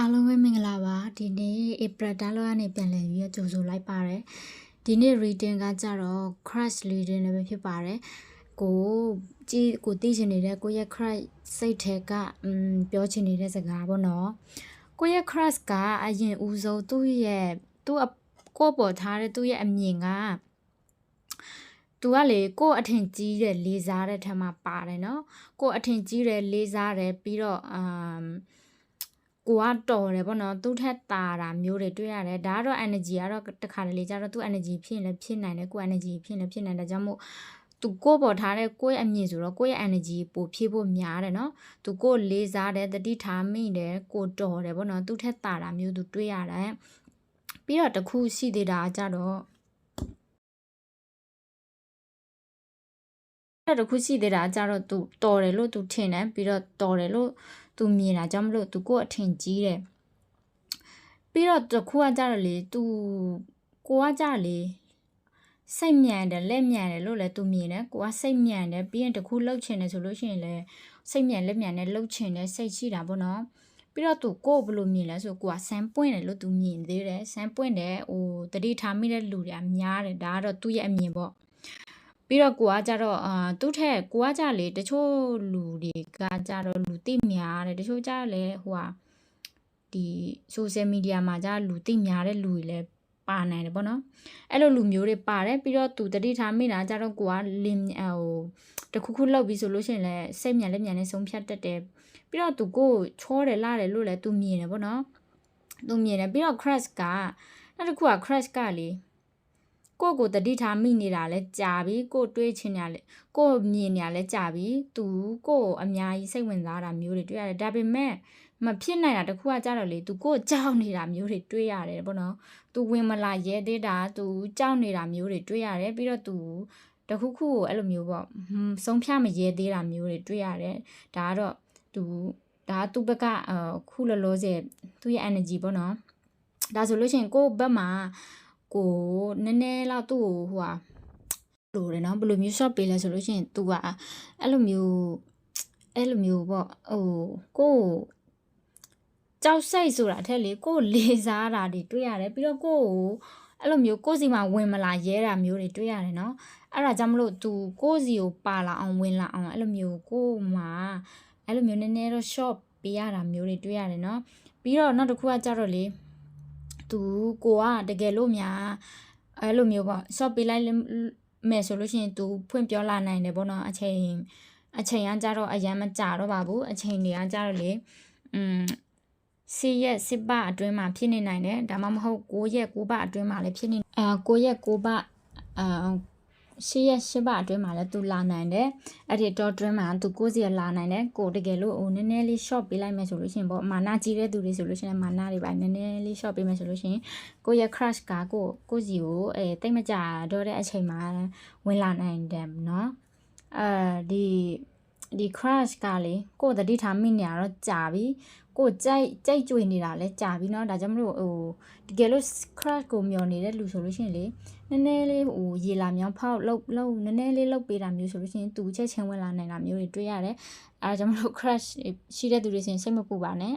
အားလုံးပဲမင်္ဂလာပါဒီနေ့ April တလောကနေပြန်လည်ပြီးတော့ကြိုဆိုလိုက်ပါတယ်ဒီနေ့ reading ကကြတော့ crush reading လည်းပဲဖြစ်ပါတယ်ကိုကြည့်ကိုသိချင်နေတဲ့ကိုရဲ့ crush စိတ်ထဲကอืมပြောချင်နေတဲ့စကားပေါ့နော်ကိုရဲ့ crush ကအရင်ဦးဆုံးသူ့ရဲ့သူ့ကိုပေါ်ထားတဲ့သူ့ရဲ့အမြင်ကသူကလေကို့အထင်ကြီးတဲ့လေးစားတဲ့ထက်မှပါတယ်နော်ကို့အထင်ကြီးတယ်လေးစားတယ်ပြီးတော့အမ် ကိုကတော်တယ်ပေါ့နော်သူ့ထက်တာတာမျိုးတွေတွေ့ရတယ်ဒါကတော့ energy ကတော့တခါတလေကျတော့သူ့ energy ဖြစ်ရင်လည်းဖြစ်နိုင်တယ်ကိုယ် energy ဖြစ်ရင်လည်းဖြစ်နိုင်တယ်ဒါကြောင့်မို့သူကိုပေါ်ထားတဲ့ကိုယ့်ရဲ့အမြင်ဆိုတော့ကိုယ့်ရဲ့ energy ပိုဖြည့်ဖို့များတယ်နော်သူကိုလေးစားတယ်တတိထားမိတယ်ကိုတော်တယ်ပေါ့နော်သူ့ထက်တာတာမျိုးသူတွေ့ရတယ်ပြီးတော့တခုရှိသေးတာကြတော့အဲ့တခုရှိသေးတာကြတော့သူတော်တယ်လို့သူထင်တယ်ပြီးတော့တော်တယ်လို့ သူမြင်တာကြောင့်မလို့သူကိုအထင်ကြီးတယ်ပြီးတော့တခုကကြတော့လေသူကိုကကြလေစိတ်မြန်တယ်လက်မြန်တယ်လို့လည်းသူမြင်တယ်ကိုကစိတ်မြန်တယ်ပြီးရင်တခုလှုပ်ချင်တယ်ဆိုလို့ရှိရင်လည်းစိတ်မြန်လက်မြန်နဲ့လှုပ်ချင်တယ်စိတ်ရှိတာပေါ့နော်ပြီးတော့သူကိုဘယ်လိုမြင်လဲဆိုကိုကဆန်းပွင့်တယ်လို့သူမြင်သေးတယ်ဆန်းပွင့်တယ်ဟိုတတိထားမိတဲ့လူတွေကများတယ်ဒါကတော့သူ့ရဲ့အမြင်ပေါ့ ပြီးတော့ကိုကကြတော့အာသူ့ထက်ကိုကကြလေတချို့လူတွေကကြတော့လူသိများတယ်တချို့ကြလေဟိုဟာဒီ social media မှာကြလူသိများတဲ့လူတွေလည်းပါနိုင်တယ်ပေါ့နော်အဲ့လိုလူမျိုးတွေပါတယ်ပြီးတော့သူတတိထားမိတာကြတော့ကိုကလင်းဟိုတခုခုလောက်ပြီးဆိုလို့ရှိရင်လည်းစိတ်မြန်လက်မြန်နဲ့ဆုံးဖြတ်တတ်တယ်ပြီးတော့သူကိုချောတယ်လာတယ်လို့လည်းသူမြင်တယ်ပေါ့နော်သူမြင်တယ်ပြီးတော့ crash ကနောက်တစ်ခုက crash ကလေ ကိုကိုတတိထားမိနေတာလဲကြာပြီကိုတွေးချင်ရလဲကိုမြင်နေရလဲကြာပြီသူကိုအများကြီးစိတ်ဝင်စားတာမျိုးတွေတွေ့ရတယ်ဒါပေမဲ့မဖြစ်နိုင်တာတခုကကြတော့လေသူကိုကြောက်နေတာမျိုးတွေတွေ့ရတယ်ပေါ့နော်သူဝင်မလာရဲသေးတာသူကြောက်နေတာမျိုးတွေတွေ့ရတယ်ပြီးတော့သူတခုခုကိုအဲ့လိုမျိုးပေါ့ဆုံးဖြတ်မရဲသေးတာမျိုးတွေတွေ့ရတယ်ဒါကတော့သူဒါသူ့ဘက်ကအခုလောလောဆယ်သူ့ရဲ့ energy ပေါ့နော်ဒါဆိုလို့ရှိရင်ကိုယ့်ဘက်မှာ ကိုနည်းနည်းလောက်သူ့ကိုဟိုဟာလိုတယ်နော်ဘယ်လိုမျိုး shop ပေးလဲဆိုလို့ရှိရင် तू ကအဲ့လိုမျိုးအဲ့လိုမျိုးပေါ့ဟိုကိုကြောက်စိတ်ဆိုတာအထက်လေကိုလေးစားတာတွေတွေ့ရတယ်ပြီးတော့ကိုကိုအဲ့လိုမျိုးကိုစီမှာဝင်မလာရဲတာမျိုးတွေတွေ့ရတယ်နော်အဲ့ဒါကြောင့်မလို့ तू ကိုစီကိုပါလာအောင်ဝင်လာအောင်အဲ့လိုမျိုးကိုမှာအဲ့လိုမျိုးနည်းနည်းတော့ shop ပေးရတာမျိုးတွေတွေ့ရတယ်နော်ပြီးတော့နောက်တစ်ခုကကြတော့လေ သူကိုကတကယ်လို့များအဲ့လိုမျိုးပေါ့ shop ပေးလိုက်မယ်ဆိုလို့ရှိရင် तू ဖွင့်ပြောလာနိုင်တယ်ပေါ့နော်အချိန်အချိန်ကကြတော့အရန်မကြတော့ပါဘူးအချိန်တွေကကြတော့လေอืมစီရက်စစ်ပအတွင်းမှာဖြစ်နေနိုင်တယ်ဒါမှမဟုတ်9ရက်9ပအတွင်းမှာလည်းဖြစ်နေအာ9ရက်9ပအာ ရှေ့ရက်ရှစ်ပအတွင်းမှာလည်းသူလာနိုင်တယ်အဲ့ဒီတော့အတွင်းမှာသူကိုယ်စီလာနိုင်တယ်ကိုတကယ်လို့ဟိုနည်းနည်းလေး short ပေးလိုက်မယ်ဆိုလို့ရှိရင်ပေါ့မာနာကြီးတဲ့သူတွေဆိုလို့ရှိရင်မာနာတွေပါနည်းနည်းလေး short ပေးမယ်ဆိုလို့ရှိရင်ကိုရဲ့ crush ကကိုကိုစီကိုအဲတိတ်မကြတော့တဲ့အချိန်မှာဝင်လာနိုင်တယ်နော်အဲဒီဒီ crush ကလေကိုတတိထားမိနေရတော့ကြာပြီ ကိုကြိုက်ကြိတ်ကြွေနေတာလဲကြာပြီเนาะဒါကြောင့်မလို့ဟိုတကယ်လို့ crush ကိုမျောနေတဲ့လူဆိုလို့ရှိရင်လေနည်းနည်းလေးဟိုရေလာမြောင်းဖောက်လှုပ်လှုပ်နည်းနည်းလေးလှုပ်ပေးတာမျိုးဆိုလို့ရှိရင်သူချက်ချင်းဝင်လာနိုင်တာမျိုးတွေတွေ့ရတယ်အဲဒါကြောင့်မလို့ crush ရှိတဲ့သူတွေဆိုရင်စိတ်မပူပါနဲ့